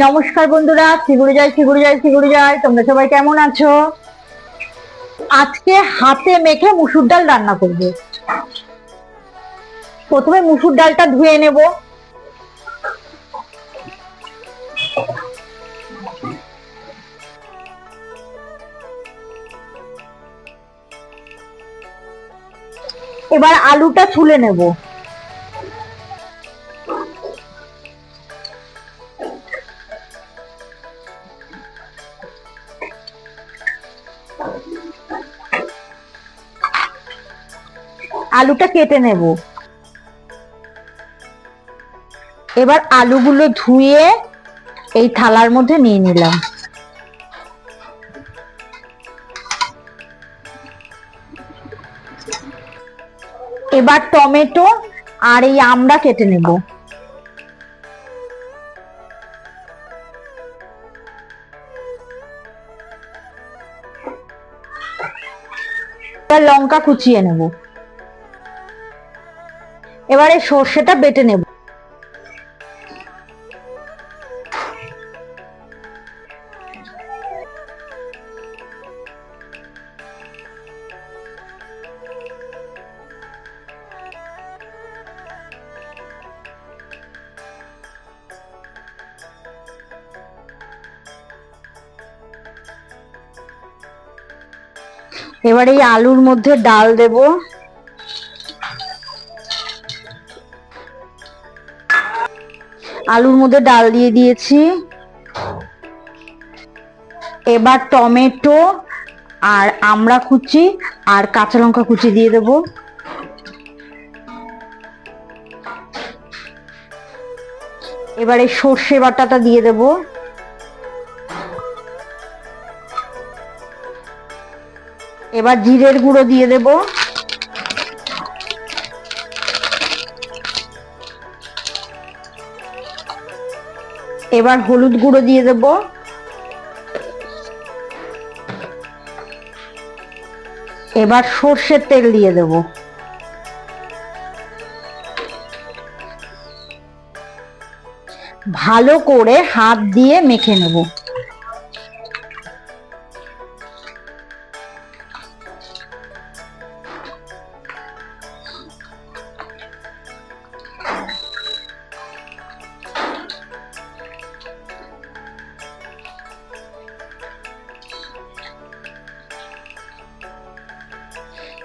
নমস্কার বন্ধুরা শিগুড়ি যায় শিগুড়ি যায় শিগুড়ি যায় তোমরা সবাই কেমন আছো? আজকে হাতে মেখে মুসুর ডাল রান্না করব। প্রথমে মুসুর ডালটা ধুয়ে নেব। এবার আলুটা ছুলে নেব। আলুটা কেটে নেব। এবার আলুগুলো ধুয়ে এই থালার মধ্যে নিয়ে নিলাম। এবার টমেটো আর এই আমড়া কেটে নেব। লঙ্কা কুচিয়ে নেব। এবারে সর্ষেটা বেটে নেব। এবার এই আলুর মধ্যে ডাল দেব। আলুর মধ্যে ডাল দিয়ে দিয়েছি। এবার টমেটো আর আমড়া কুচি আর কাঁচা লঙ্কা কুচি দিয়ে দেব। এবার সর্ষে বাটাটা দিয়ে দেবো। এবার জিরের গুঁড়ো দিয়ে দেব। এবার হলুদ গুঁড়ো দিয়ে দেব। এবার সর্ষের তেল দিয়ে দেব। ভালো করে হাত দিয়ে মেখে নেব।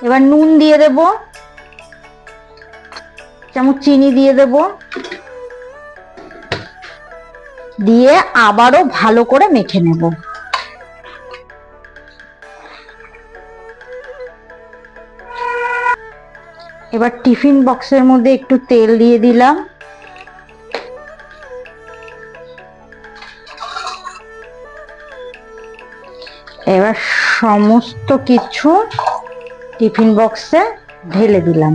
এবার নুন দিয়ে দেব। চামচ চিনি দিয়ে দেব। দিয়ে আবারও ভালো করে মেখে নেব। এবার টিফিন বক্সের মধ্যে একটু তেল দিয়ে দিলাম। এবার সমস্ত কিছু টিফিন বক্সে ঢেলে দিলাম।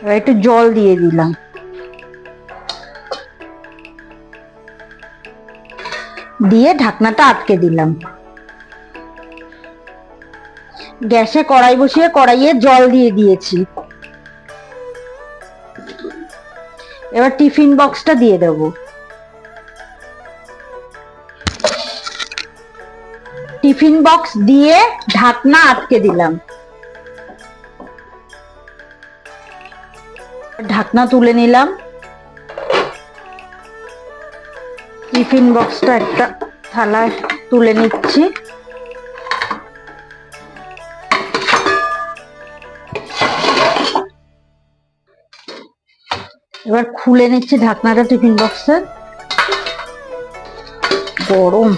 এবার একটু জল দিয়ে দিলাম। দিয়ে ঢাকনাটা আটকে দিলাম। গ্যাসে কড়াই বসিয়ে কড়াইয়ে জল দিয়ে দিয়েছি। এবার টিফিন বক্সটা দিয়ে দেব। টিফিন বক্স দিয়ে ঢাকনা আটকে দিলাম। ঢাকনা তুলে নিলাম। টিফিন বক্সটা একটা থালায় তুলে নিচ্ছি। এবার খুলে নিচ্ছি ঢাকনাটা টিফিন বক্সের গরম।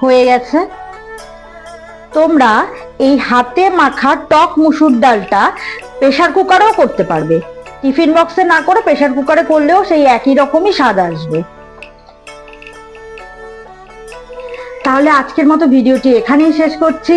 হয়ে গেছে। তোমরা এই হাতে মাখা টক মুসুর ডালটা প্রেসার কুকারেও করতে পারবে। টিফিন বক্সে না করে প্রেসার কুকারে করলেও সেই একই রকমই স্বাদ আসবে। তাহলে আজকের মতো ভিডিওটি এখানেই শেষ করছি।